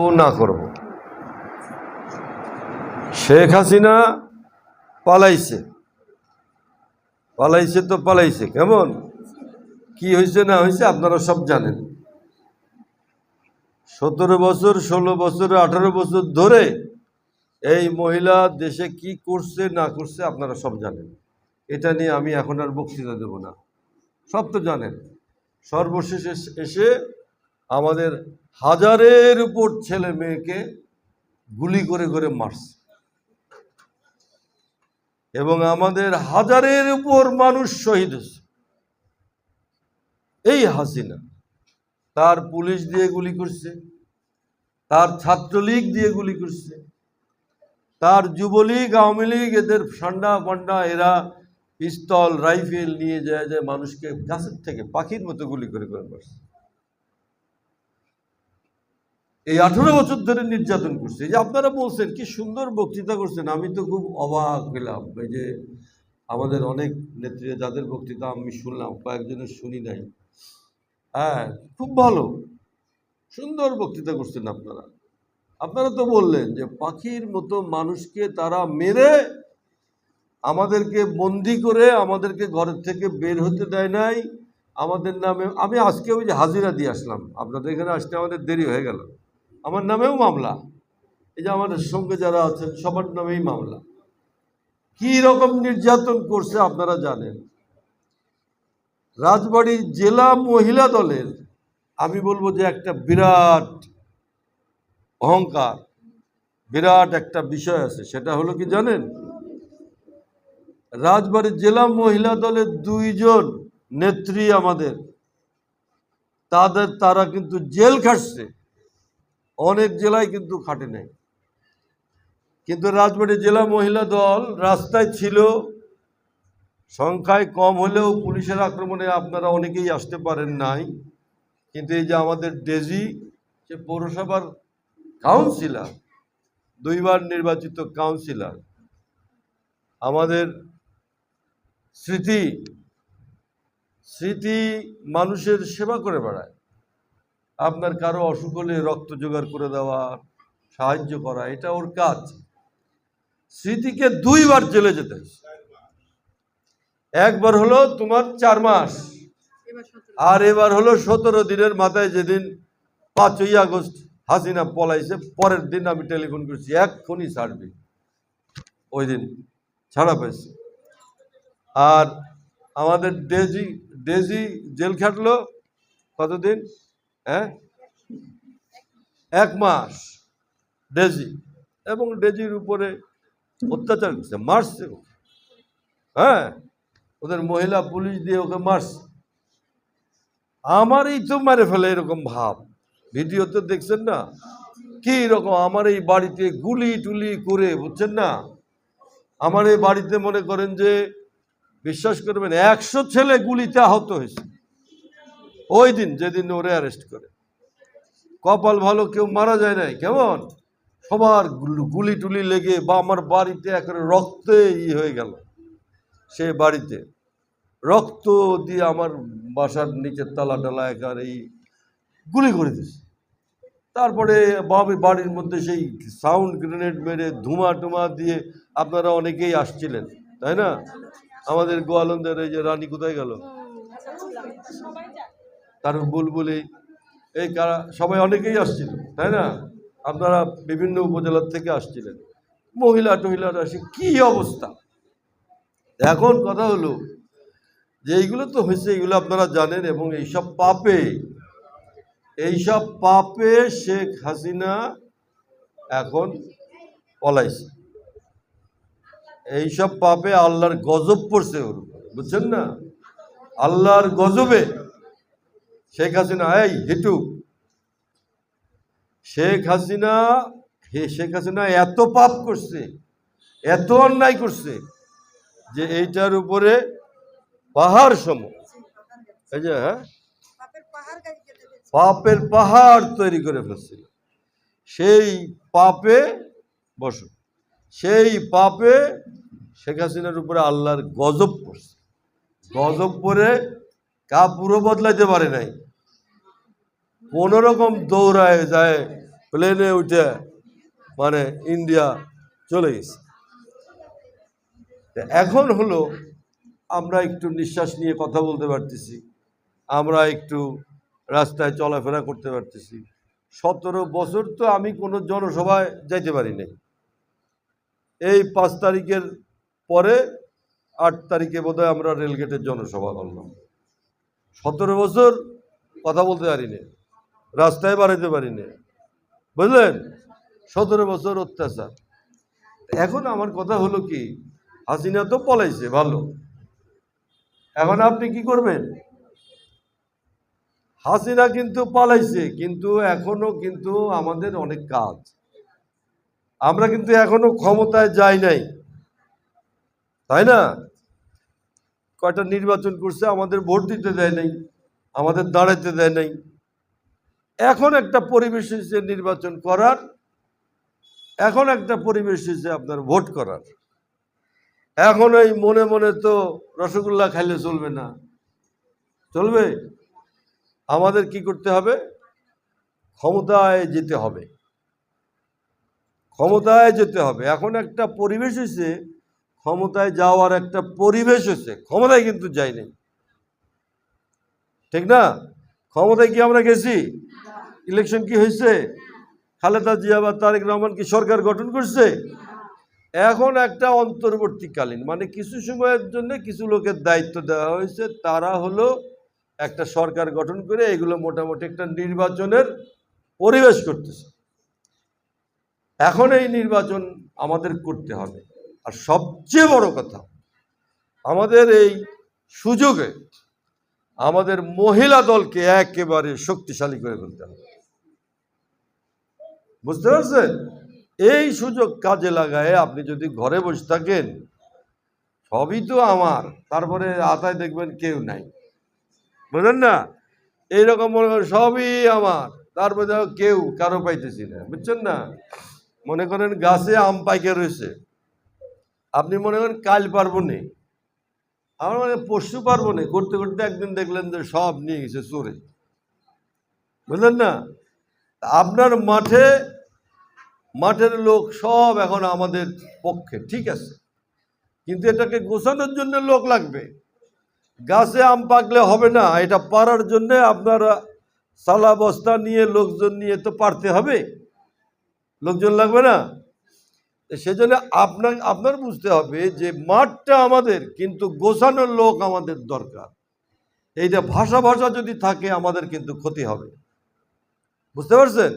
না করব। শেখ হাসিনা পালাইছে। পালাইছে তো পালাইছে, কেমন? কি হয়েছে না হয়েছে আপনারা সব জানেন। সতেরো বছর, ষোলো বছর, আঠারো বছর ধরে এই মহিলা দেশে কি করছে, না করছে আপনারা সব জানেন। এটা নিয়ে আমি এখন আর বক্তৃতা দেব না। সব তো জানেন। সর্বশেষ এস- এসে আমাদের হাজারের উপর ছেলে মেয়েকে গুলি করে করে মারছে। এবং আমাদের হাজারের উপর মানুষ শহীদ হয়েছে। এই হাসিনা তার পুলিশ দিয়ে গুলি করছে, তার ছাত্রলীগ দিয়ে গুলি করছে, তার যুবলীগ, আওয়ামী লীগ, এদের ঠান্ডা পান্ডা, এরা পিস্তল, রাইফেল নিয়ে যায় যায় মানুষকে গাছের থেকে, পাখির মতো গুলি করে করে মারছে। এই আঠারো বছর ধরে নির্যাতন করছে। যে আপনারা বলছেন, কি সুন্দর বক্তৃতা করছেন, আমি তো খুব অবাক হলাম। এই যে আমাদের অনেক নেত্রী যাদের বক্তৃতা আমি শুনলাম কয়েকজনের শুনি নাই। হ্যাঁ খুব ভালো। সুন্দর বক্তৃতা করছেন আপনারা। আপনারা তো বললেন যে পাখির মতো মানুষকে তারা মেরে আমাদেরকে বন্দি করে আমাদেরকে ঘরের থেকে বের হতে দেয় নাই। আমাদের নামে, আমি আজকে ওই যে হাজিরা দিয়ে আসলাম। আপনাদের এখানে আসতে আমাদের দেরি হয়ে গেল। আমার নামেও মামলা। এই যে আমাদের সঙ্গে যারা আছেন, সবার নামেই মামলা। কি রকম নির্যাতন করছে আপনারা জানেন? রাজবাড়ির জেলা মহিলা দলের, আমি বলব যে একটা বিরাট অহংকার, বিরাট একটা বিষয় আছে, সেটা হলো কি জানেন? রাজবাড়ির জেলা মহিলা দলের দুইজন নেত্রী আমাদের, তাদের, তারা কিন্তু জেল খাটছে। অনেক জেলায় কিন্তু খাটে নাই। কিন্তু রাজবাড়ী জেলা মহিলা দল রাস্তায় ছিল, সংখ্যায় কম হলেও পুলিশের আক্রমণে আপনারা অনেকেই আসতে পারেন নাই। কিন্তু এই যে আমাদের ডেজি, সে পৌরসভার কাউন্সিলার, দুইবার নির্বাচিত কাউন্সিলার, আমাদের স্মৃতি স্মৃতি মানুষের সেবা করে বেড়ায়। আপনার কারও অসুখ হলে রক্ত জোগাড় করে দেওয়া, সাহায্য করা, এটা ওর কাজ। স্মৃতিকে দুইবার জেলে যেতে একবার হলো তোমার চার মাস, আর এবার হলো সতেরো দিনের মাথায় যেদিন পাঁচই আগস্ট হাসিনা পলাইছে, পরের দিন আমি টেলিফোন করছি, এক্ষুনি ছাড়বি। ওই দিন ছাড়া পেয়েছে। আর আমাদের ডেজি ডেজি জেল খাটলো কতদিন? হ্যাঁ? এক মাস ডেজি। এবং ডেজির উপরে অত্যাচার করছে, মারছে। হ্যাঁ? ওদের মহিলা পুলিশ দিয়ে ওকে মারছে। আমারই তো মেরে ফেলে এরকম ভাব। ভিডিওতে দেখছেন না? কি রকম আমার এই বাড়িতে গুলি টুলি করে, বুঝছেন না? আমার এই বাড়িতে মনে করেন যে, বিশ্বাস করবেন, একশো ছেলে গুলিতে আহত হয়েছে। ওই দিন, যেদিন ওরে অ্যারেস্ট করে। কপাল ভালো, কেউ মারা যায় নাই, কেমন? সবার গুলি টুলি লেগে বা আমার বাড়িতে একেবারে রক্তে ই হয়ে গেল। সে বাড়িতে। রক্ত দিয়ে আমার বাসার নিচের তালা টালা একার এই গুলি করে দিয়েছে। তারপরে বাবি বাড়ির মধ্যে সেই সাউন্ড গ্রেনেড মেরে ধুমা টুমা দিয়ে আপনারা অনেকেই আসছিলেন, তাই না? আমাদের গোয়ালন্দের এই যে রানী কোথায় গেল? তার বুলবুলি, এই কারা, সবাই অনেকেই আসছিল, তাই না? আপনারা বিভিন্ন উপজেলার থেকে আসছিলেন। মহিলা টহিলারা সে কি অবস্থা? এখন কথা হলো যে, এইগুলো তো হয়েছে, এইগুলো আপনারা জানেন, এবং এইসব পাপে এইসব পাপে শেখ হাসিনা এখন পলাইছে। এইসব পাপে আল্লাহর গজব পড়ছে ওর বুঝছেন না? আল্লাহর গজবে শেখ হাসিনা এই হিটু। শেখ হাসিনা হে শেখ হাসিনা এত পাপ করছে এত অন্যায় করছে যে এইটার উপরে পাহাড় সম এই যে হ্যাঁ? পাপের পাহাড় তৈরি করে ফেলছিল। সেই পাপে বসো। সেই পাপে শেখ হাসিনার উপরে আল্লাহর গজব পড়ছে। গজব পরে কাপড়ও বদলাইতে পারে নাই। কোন রকম দৌড়ায় যায়, প্লেনে উঠে মানে ইন্ডিয়া চলে গেছে। এখন হলো, আমরা একটু নিঃশ্বাস নিয়ে কথা বলতে পারতেছি, আমরা একটু রাস্তায় চলাফেরা করতে পারতেছি। সতেরো বছর তো আমি কোনো জনসভায় যাইতে পারি নাই। এই পাঁচ তারিখের পরে আট তারিখে বোধহয় আমরা রেলগেটের জনসভা করলাম। সতেরো বছর কথা বলতে পারি না রাস্তায় বাড়াইতে পারি না বুঝলেন? সতেরো বছর অত্যাচার। এখন আমার কথা হলো কি, হাসিনা তো পলাইছে, ভালো। এখন আপনি কি করবেন? হাসিনা কিন্তু পালাইছে, কিন্তু এখনও কিন্তু আমাদের অনেক কাজ। আমরা কিন্তু এখনও ক্ষমতায় যাই নাই। তাই না? কয়টা নির্বাচন করছে আমাদের ভোট দিতে দেয় নাই, আমাদের দাঁড়াইতে দেয় নাই। এখন একটা পরিবেশ হয়েছে নির্বাচন করার, এখন একটা পরিবেশ হয়েছে আপনার ভোট করার। এখন এই মনে মনে তো রসগোল্লা খাইলে চলবে না। চলবে? আমাদের কি করতে হবে? ক্ষমতায় যেতে হবে। ক্ষমতায় যেতে হবে। এখন একটা পরিবেশ হয়েছে ক্ষমতায় যাওয়ার একটা পরিবেশ হয়েছে। ক্ষমতায় কিন্তু যাই নাই ঠিক না? ক্ষমতায় কি আমরা গেছি? ইলেকশন কি হয়েছে? খালেদা জিয়া বা তারেক রহমান কি সরকার গঠন করছে? এখন একটা অন্তর্বর্তীকালীন মানে কিছু সময়ের জন্য কিছু লোকের দায়িত্ব দেওয়া হয়েছে। তারা হলো একটা সরকার গঠন করে এগুলো মোটামুটি একটা নির্বাচনের পরিবেশ করতেছে। এখন এই নির্বাচন আমাদের করতে হবে। আর সবচেয়ে বড় কথা, আমাদের এই সুযোগে আমাদের মহিলা দলকে একেবারে শক্তিশালী করে ফেলতে হবে। বুঝতে পারছেন? এই সুযোগ কাজে লাগায় আপনি যদি ঘরে বসে থাকেন, সবই তো আমার, তারপরে আতায় দেখবেন কেউ নাই। বুঝলেন না? এইরকম মনে করেন সবই আমার, তারপরে কেউ কারও পাইতেছি না, বুঝছেন না? মনে করেন গাছে আম পাইকে রয়েছে। আপনি মনে করেন কাল পারব নে আমার মানে পরশু পারব না করতে করতে একদিন দেখলেন যে সব নিয়ে গেছে চোরে। বুঝলেন না? আপনার মাঠে, মাঠের লোক সব এখন আমাদের পক্ষে, ঠিক আছে। কিন্তু এটাকে গোছানোর জন্য লোক লাগবে। গাছে আম পাকলে হবে না। এটা পারার জন্য আপনারা সালা বস্তা নিয়ে লোকজন নিয়ে তো পারতে হবে। লোকজন লাগবে না? সেজন্য আপনার আপনার বুঝতে হবে যে মাঠটা আমাদের, কিন্তু গোছানোর লোক আমাদের দরকার। এইটা ভাষা ভাষা যদি থাকে, আমাদের কিন্তু ক্ষতি হবে। বুঝতে পারছেন?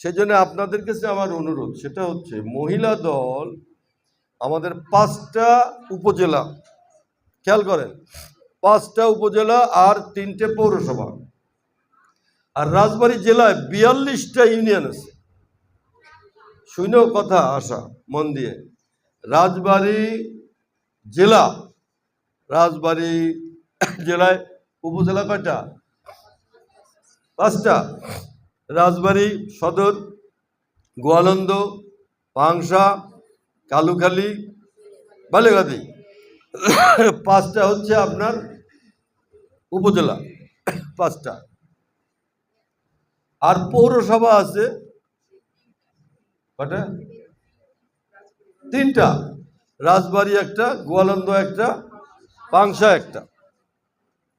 সেজন্য আপনাদের কাছে আমার অনুরোধ, সেটা হচ্ছে মহিলা দল আমাদের পাঁচটা উপজেলা, খেয়াল করেন, পাঁচটা উপজেলা আর তিনটে পৌরসভা। আর রাজবাড়ী জেলায় বিয়াল্লিশটা ইউনিয়ন আছে। শুনেও কথা আসা মন দিয়ে। রাজবাড়ী জেলা, রাজবাড়ী জেলায় উপজেলা কয়টা? পাঁচটা। রাজবাড়ি সদর, গোয়ালন্দ, পাংশা, কালুখালি বালেগাদি পাঁচটা হচ্ছে আপনার উপজেলা, পাঁচটা। আর পৌরসভা আছে কটা? তিনটা। রাজবাড়ি একটা, গোয়ালন্দ একটা, পাংশা একটা।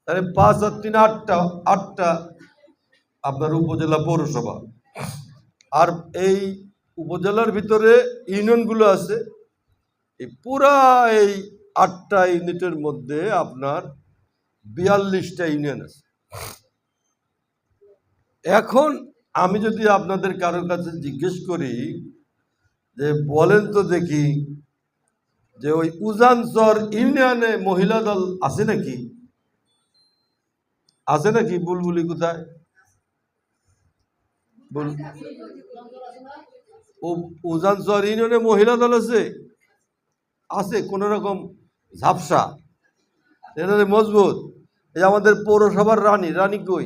তাহলে পাঁচ আর তিন আটটা আটটা আপনার উপজেলা পৌরসভা। আর এই উপজেলার ভিতরে ইউনিয়নগুলো আছে, এই পুরা এই আটটা ইউনিটের মধ্যে আপনার বিয়াল্লিশটা ইউনিয়ন আছে। এখন আমি যদি আপনাদের কারোর কাছে জিজ্ঞেস করি যে, বলেন তো দেখি যে, ওই উজানচর ইউনিয়নে মহিলা দল আছে নাকি? আছে নাকি? বুলবুলি কোথায়? উজানচর ইউনিয়নে মহিলা দল আছে? আছে, কোন রকম ঝাপসা। এটা মজবুত। এই আমাদের পৌরসভার রানী। রানী কই?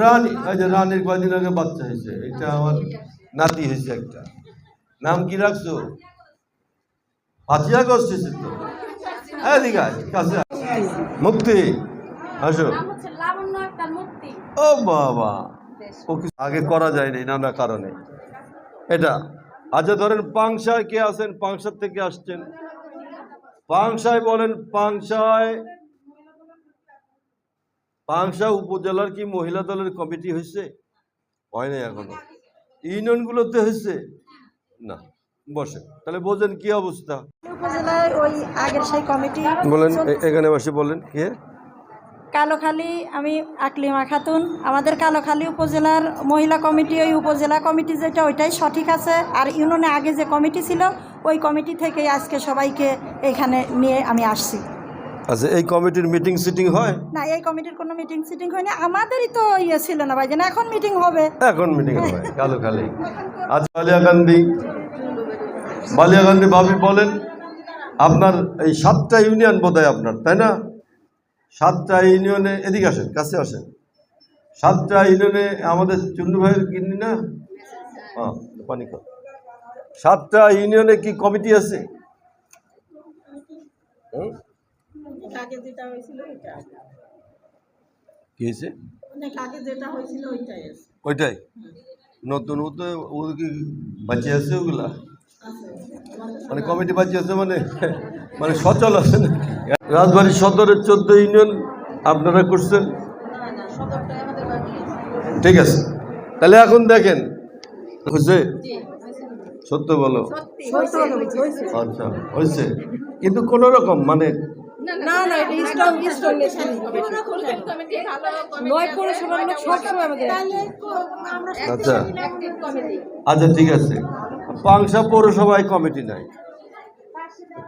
রানী যে রানীর আগে বাচ্চা হয়েছে, এটা আমার নাতি হয়েছে একটা। নাম কি রাখছো? তো। হ্যাঁ কাছে মুক্তি, আসো। ও বাবা, ও কিছু আগে করা যায় যায়নি নানা কারণে। এটা আচ্ছা ধরেন পাংশায় কে আছেন? পাংশার থেকে আসছেন। পাংশায় বলেন, পাংশায় পাংশা উপজেলার কি মহিলা দলের কমিটি হয়েছে হয় নাই এখনও। ইউনিয়নগুলোতে হয়েছে না বসে। তাহলে বোঝেন কি অবস্থা? ওই আগের সেই কমিটি বলেন এখানে বসে বলেন কে? কালোখালী আমি আকলিমা খাতুন। আমাদের কালোখালী উপজেলার মহিলা কমিটি ওই উপজেলা কমিটি যেটা ওইটাই সঠিক আছে। আর ইউনিয়নে আগে যে কমিটি ছিল ওই কমিটি থেকেই আজকে সবাইকে এখানে নিয়ে আমি আসছি। আচ্ছা এই কমিটির মিটিং সিটিং হয়? না এই কমিটির কোনো মিটিং সিটিং হয়নি। আমাদেরই তো ইয়ে ছিল না ভাই না এখন মিটিং হবে। এখন মিটিং হয় কালো খালি। আজ বালিয়াকান্দি বালিয়াকান্দি ভাবি বলেন আপনার এই সাতটা ইউনিয়ন বোধ আপনার তাই না? সাতটা ইউনিয়নে এদিকে আসেন কাছে আসেন। সাতটা ইউনিয়নে আমাদের চুন্নু ভাইয়ের কিনি না? হ্যাঁ পানি খাও। সাতটা ইউনিয়নে কি কমিটি আছে? হুম? আগে যেটা হয়েছিল ওইটা। কি হয়েছে? অনেক আগে যেটা হয়েছিল ওইটাই আছে। ওইটাই? নতুন তো ও কি বাঁচিয়ে আছে ওগুলা? মানে কমিটি বাঁচিয়ে আছে মানে? মানে সচল আছে না রাজবাড়ী সদরের চোদ্দ ইউনিয়ন আপনারা করছেন? ঠিক আছে। তাহলে এখন দেখেন। হয়েছে? সত্য বলো। আচ্ছা হয়েছে। কিন্তু কোন রকম মানে না না এটা স্ট্রং স্ট্রং নয় পৌরসভার লোক সবসময় আমাদের আচ্ছা। আচ্ছা ঠিক আছে। পাংশা পৌরসভায় কমিটি নাই।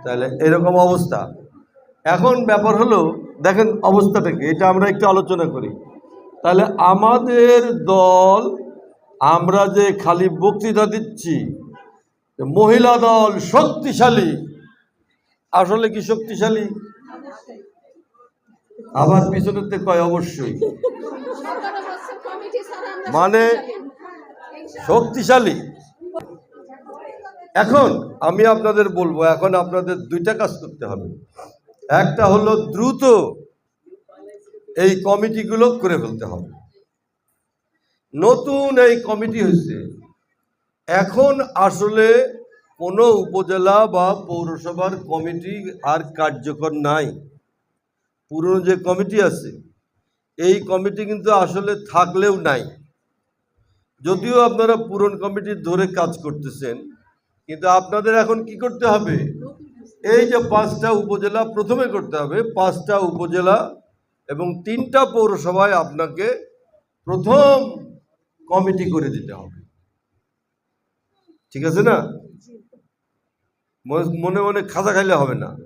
তাহলে এরকম অবস্থা। এখন ব্যাপার হলো দেখেন অবস্থাটা কি এটা আমরা একটু আলোচনা করি। তাহলে আমাদের দল আমরা যে খালি বক্তৃতা দিচ্ছি মহিলা দল শক্তিশালী। আসলে কি শক্তিশালী? আবার পিছনেতে কয় অবশ্যই। মানে শক্তিশালী। এখন আমি আপনাদের বলব, এখন আপনাদের দুইটা কাজ করতে হবে। একটা হলো দ্রুত এই কমিটিগুলো করে ফেলতে হবে। নতুন এই কমিটি হয়েছে। এখন আসলে কোনো উপজেলা বা পৌরসভার কমিটি আর কার্যকর নাই। পুরনো যে কমিটি আছে, এই কমিটি কিন্তু আসলে থাকলেও নাই। যদিও আপনারা পুরন কমিটির ধরে কাজ করতেছেন, কিন্তু আপনাদের এখন কি করতে হবে? এই যে পাঁচটা উপজেলা প্রথমে করতে হবে, পাঁচটা উপজেলা এবং তিনটা পৌরসভায় আপনাকে প্রথম কমিটি করে দিতে হবে। ঠিক আছে না? মনে- মনে খাজা খাইলে হবে না।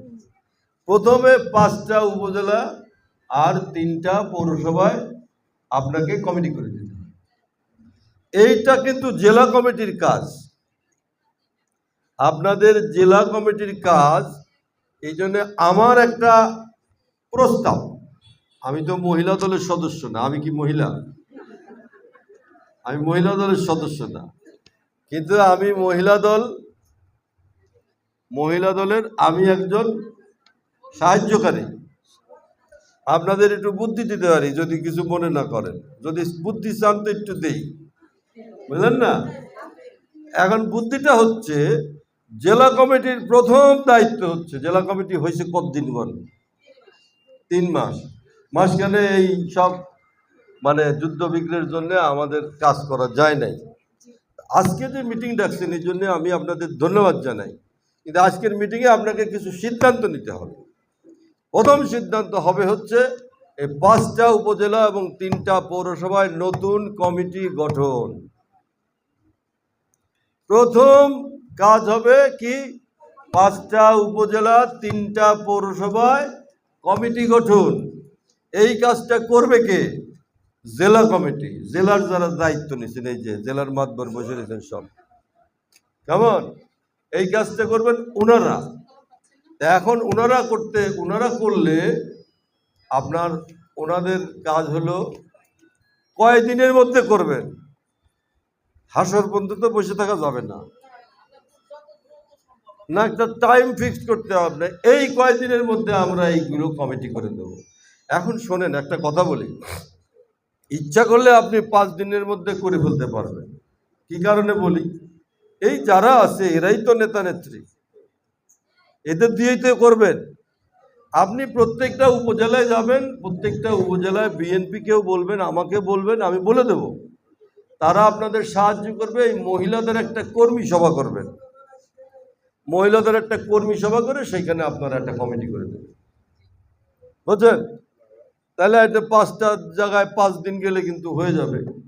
প্রথমে পাঁচটা উপজেলা আর তিনটা পৌরসভায় আপনাকে কমিটি করে দিতে হবে। এইটা কিন্তু জেলা কমিটির কাজ। আপনাদের জেলা কমিটির কাজ, এই জন্য আমার একটা প্রস্তাব। আমি তো মহিলা দলের সদস্য না, আমি কি মহিলা? আমি মহিলা দলের সদস্য না। কিন্তু আমি মহিলা দল মহিলা দলের আমি একজন সাহায্যকারী। আপনাদের একটু বুদ্ধি দিতে পারি, যদি কিছু মনে না করেন। যদি বুদ্ধি চান তো একটু দেই। বুঝলেন না? এখন বুদ্ধিটা হচ্ছে, জেলা কমিটির প্রথম দায়িত্ব হচ্ছে, জেলা কমিটি হয়েছে কতদিন বল? তিন মাস। মাঝখানে এই সব মানে যুদ্ধ বিগ্রহের জন্য আমাদের কাজ করা যায় নাই। আজকে যে মিটিং ডাকছেন, এই জন্য আমি আপনাদের ধন্যবাদ জানাই। কিন্তু আজকের মিটিংয়ে আপনাকে কিছু সিদ্ধান্ত নিতে হবে। প্রথম সিদ্ধান্ত হবে হচ্ছে, এই পাঁচটা উপজেলা এবং তিনটা পৌরসভায় নতুন কমিটি গঠন। প্রথম কাজ হবে কি, পাঁচটা উপজেলা, তিনটা পৌরসভায় কমিটি গঠন। এই কাজটা করবে কে? জেলা কমিটি। জেলার যারা দায়িত্ব নিয়েছেন, এই যে জেলার মাতবর বসে রয়েছেন সব। কেমন? এই কাজটা করবেন ওনারা এখন ওনারা করতে ওনারা করলে আপনার ওনাদের কাজ হলো কয় দিনের মধ্যে করবেন? হাসর পর্যন্ত তো বসে থাকা যাবে না। না, একটা টাইম ফিক্সড করতে হবে। না এই কয়দিনের মধ্যে আমরা এইগুলো কমিটি করে দেব। এখন শোনেন, একটা কথা বলি। ইচ্ছা করলে আপনি পাঁচ দিনের মধ্যে করে ফেলতে পারবেন। কি কারণে বলি? এই যারা আছে, এরাই তো নেতা নেত্রী। এদের দিয়েই তো করবেন। আপনি প্রত্যেকটা উপজেলায় যাবেন, প্রত্যেকটা উপজেলায় বিএনপিকেও বলবেন, আমাকে বলবেন, আমি বলে দেব। তারা আপনাদের সাহায্য করবে, এই মহিলাদের একটা কর্মী সভা করবেন। মহিলাদের একটা কর্মী সভা করে সেখানে আপনারা একটা কমিটি করে দেবেন। বুঝছেন? তাহলে এটা পাঁচটা জায়গায় পাঁচ দিন গেলে কিন্তু হয়ে যাবে।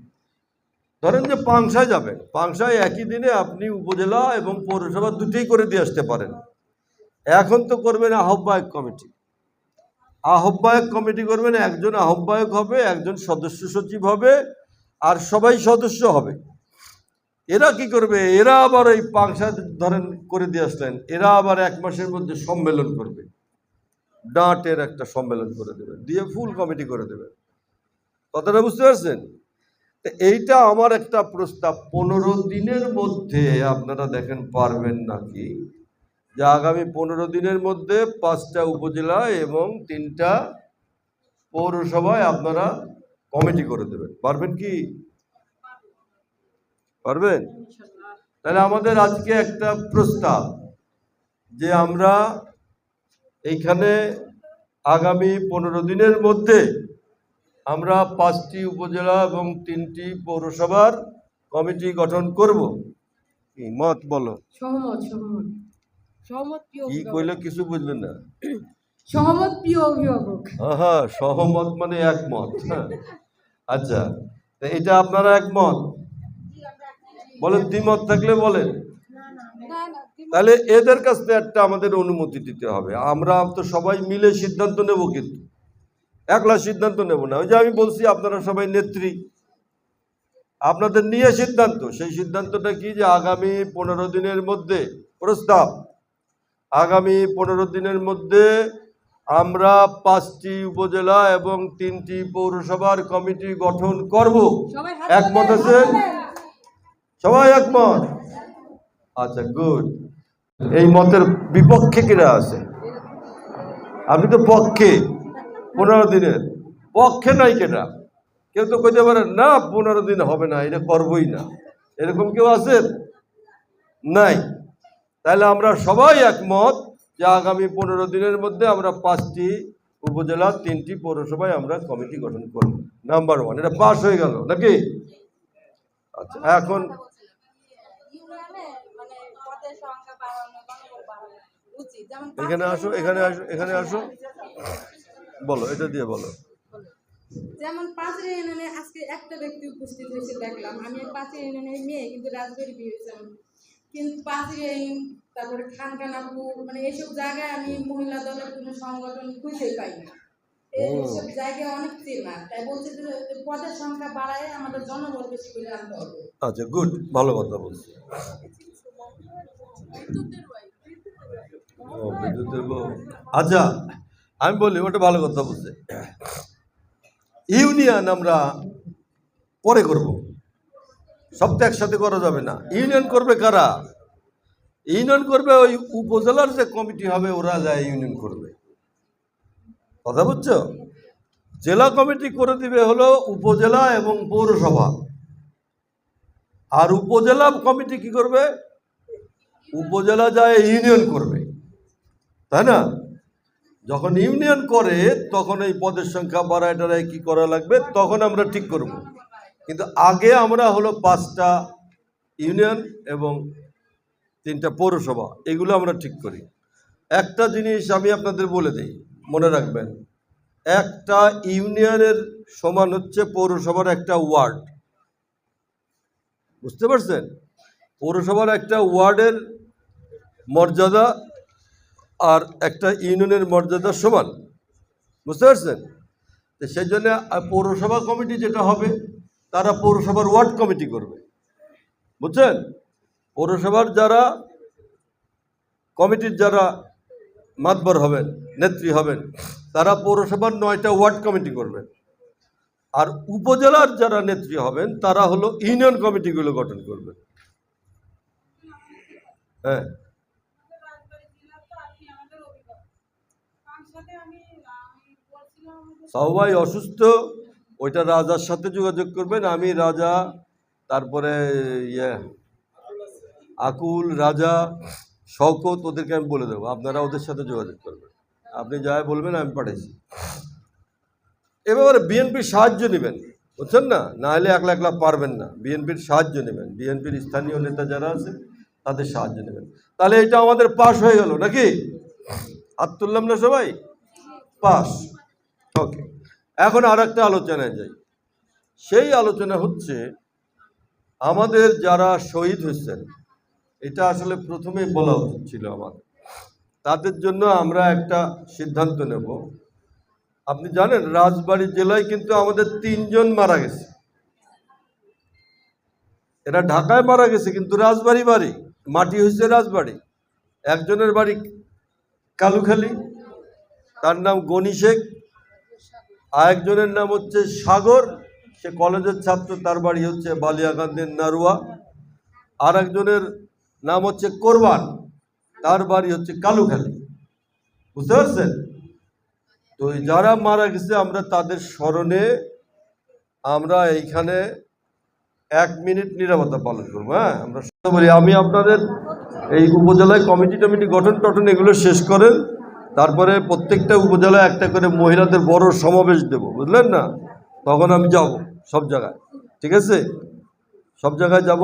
ধরেন যে পাংশায় যাবেন, পাংশায় একই দিনে আপনি উপজেলা এবং পৌরসভা দুটোই করে দিয়ে আসতে পারেন। এখন তো করবেন আহ্বায়ক কমিটি। আহ্বায়ক কমিটি করবেন, একজন আহ্বায়ক হবে, একজন সদস্য সচিব হবে, আর সবাই সদস্য হবে। এরা কি করবে? এরা আবার এই পাংশা ধরেন করে দিয়ে আসলেন, এরা আবার এক মাসের মধ্যে সম্মেলন করবে। ডাঁটের একটা সম্মেলন করে দেবে, দিয়ে ফুল কমিটি করে দেবে। কথাটা বুঝতে পারছেন? এইটা আমার একটা প্রস্তাব। পনেরো দিনের মধ্যে আপনারা দেখেন পারবেন নাকি? যে আগামী পনেরো দিনের মধ্যে পাঁচটা উপজেলা এবং তিনটা পৌরসভায় আপনারা কমিটি করে দেবেন। পারবেন কি? পারবেন? তাহলে আমাদের আজকে একটা প্রস্তাব যে আমরা এইখানে আগামী পনেরো দিনের মধ্যে আমরা পাঁচটি উপজেলা এবং তিনটি পৌরসভার কমিটি গঠন করব। কি মত বলো। সহমত সহমত। সহমত কি। কইলে কিছু বুঝলেন না? সহমত প্রিয় অভিভাবক। হ্যাঁ সহমত মানে একমত হ্যাঁ। আচ্ছা তো এটা আপনারা একমত? বলেন দ্বিমত থাকলে বলেন। তাহলে এদের কাছ থেকে একটা আমাদের অনুমতি দিতে হবে। আমরা তো সবাই মিলে সিদ্ধান্ত নেব কিন্তু। একলা সিদ্ধান্ত নেব না। ওই যে আমি বলছি আপনারা সবাই নেত্রী। আপনাদের নিয়ে সিদ্ধান্ত। সেই সিদ্ধান্তটা কি যে আগামী পনেরো দিনের মধ্যে প্রস্তাব। আগামী পনেরো দিনের মধ্যে আমরা পাঁচটি উপজেলা এবং তিনটি পৌরসভার কমিটি গঠন করব। একমত আছে? সবাই একমত? আচ্ছা গুড। এই মতের বিপক্ষে কিরা আছে? আপনি তো পক্ষে। পনেরো দিনের। পক্ষে নাই কেটা কেউ তো কইতে পারে, না, পনেরো দিন হবে না, এটা করবই না। এরকম কেউ আছে? নাই। তাহলে আমরা সবাই একমত যে আগামী পনেরো দিনের মধ্যে আমরা পাঁচটি উপজেলা, তিনটি পৌরসভায় আমরা কমিটি গঠন করব। নাম্বার ওয়ান এটা পাস হয়ে গেল, নাকি? আচ্ছা এখন এখানে আসো এখানে আসো এখানে আসো। বলো এটা দিয়ে বলো। যেমন পাঁচের ইউনিয়নে আজকে একটা ব্যক্তি উপস্থিত হয়েছে দেখলাম। আমি পাঁচের ইউনিয়নের মেয়ে কিন্তু রাজবাড়ি বিয়ে হয়েছে কিন্তু পাঁচের ইউনিয়ন তারপরে খানকানাপুর মানে এইসব জায়গায় আমি মহিলা দলের কোনো সংগঠন খুঁজেই পাই না। এইসব জায়গায় অনেক চেনা। তাই বলছে যে পদের সংখ্যা বাড়ায় আমাদের জনবল বেশি করে আনতে হবে। আচ্ছা গুড ভালো কথা বলছি। বিদ্যুতের আচ্ছা আমি বলি ওটা ভালো কথা বলছে। ইউনিয়ন আমরা পরে করব। সব তো একসাথে করা যাবে না। ইউনিয়ন করবে কারা? ইউনিয়ন করবে ওই উপজেলার যে কমিটি হবে, ওরা যায় ইউনিয়ন করবে। কথা বুঝছ? জেলা কমিটি করে দিবে হলো উপজেলা এবং পৌরসভা। আর উপজেলা কমিটি কি করবে? উপজেলা যায় ইউনিয়ন করবে। তাই না? যখন ইউনিয়ন করে, তখন এই পদের সংখ্যা বাড়ায় টাড়ায় কি করা লাগবে? তখন আমরা ঠিক করব। কিন্তু আগে আমরা হলো পাঁচটা ইউনিয়ন এবং তিনটা পৌরসভা, এগুলো আমরা ঠিক করি। একটা জিনিস আমি আপনাদের বলে দিই, মনে রাখবেন। একটা ইউনিয়নের সমান হচ্ছে পৌরসভার একটা ওয়ার্ড। বুঝতে পারছেন? পৌরসভার একটা ওয়ার্ডের মর্যাদা আর একটা ইউনিয়নের মর্যাদা সমান। বুঝতে পারছেন? তো সেই জন্য পৌরসভা কমিটি যেটা হবে, তারা পৌরসভার ওয়ার্ড কমিটি করবে। বুঝছেন? পৌরসভার যারা, কমিটির যারা মাতবর হবেন, নেত্রী হবেন, তারা পৌরসভার নয়টা ওয়ার্ড কমিটি করবেন। আর উপজেলার যারা নেত্রী হবেন, তারা হলো ইউনিয়ন কমিটিগুলো গঠন করবেন। হ্যাঁ। সবাই অসুস্থ, ওইটা রাজার সাথে যোগাযোগ করবেন, আমি রাজা, তারপরে ইয়ে আকুল, রাজা, শওকত, ওদেরকে আমি বলে দেবো, আপনারা ওদের সাথে যোগাযোগ করবেন। আপনি যাই বলবেন, আমি পাঠাইছি। এবারে বিএনপির সাহায্য নেবেন, বুঝছেন না? না হলে একলা একলা পারবেন না। বিএনপির সাহায্য নেবেন, বিএনপির স্থানীয় নেতা যারা আছে, তাদের সাহায্য নেবেন। তাহলে এটা আমাদের পাশ হয়ে গেল নাকি? হাত তুললাম না সবাই? পাস ওকে এখন আর একটা আলোচনায় যাই। সেই আলোচনা হচ্ছে, আমাদের যারা শহীদ হয়েছেন, এটা আসলে প্রথমেই বলা উচিত ছিল আমার তাদের জন্য আমরা একটা সিদ্ধান্ত নেব। আপনি জানেন, রাজবাড়ী জেলায় কিন্তু আমাদের তিনজন মারা গেছে। এরা ঢাকায় মারা গেছে, কিন্তু রাজবাড়ি বাড়ি, মাটি হয়েছে রাজবাড়ি। একজনের বাড়ি কালুখালী, তার নাম গনি শেখ আরেকজনের নাম হচ্ছে সাগর, সে কলেজের ছাত্র, তার বাড়ি হচ্ছে বালিয়াকান্দের নারুয়া। আর একজনের নাম হচ্ছে কোরবান, তার বাড়ি হচ্ছে কালুখালি। বুঝতে পারছেন? তো যারা মারা গেছে, আমরা তাদের স্মরণে আমরা এইখানে এক মিনিট নিরাপত্তা পালন করব হ্যাঁ? আমরা পারি আমি আপনাদের এই উপজেলায় কমিটি টমিটি গঠন টঠন এগুলো শেষ করেন। তারপরে প্রত্যেকটা উপজেলায় একটা করে মহিলাদের বড় সমাবেশ দেব, বুঝলেন না? তখন আমি যাব সব জায়গায়, ঠিক আছে? সব জায়গায় যাব।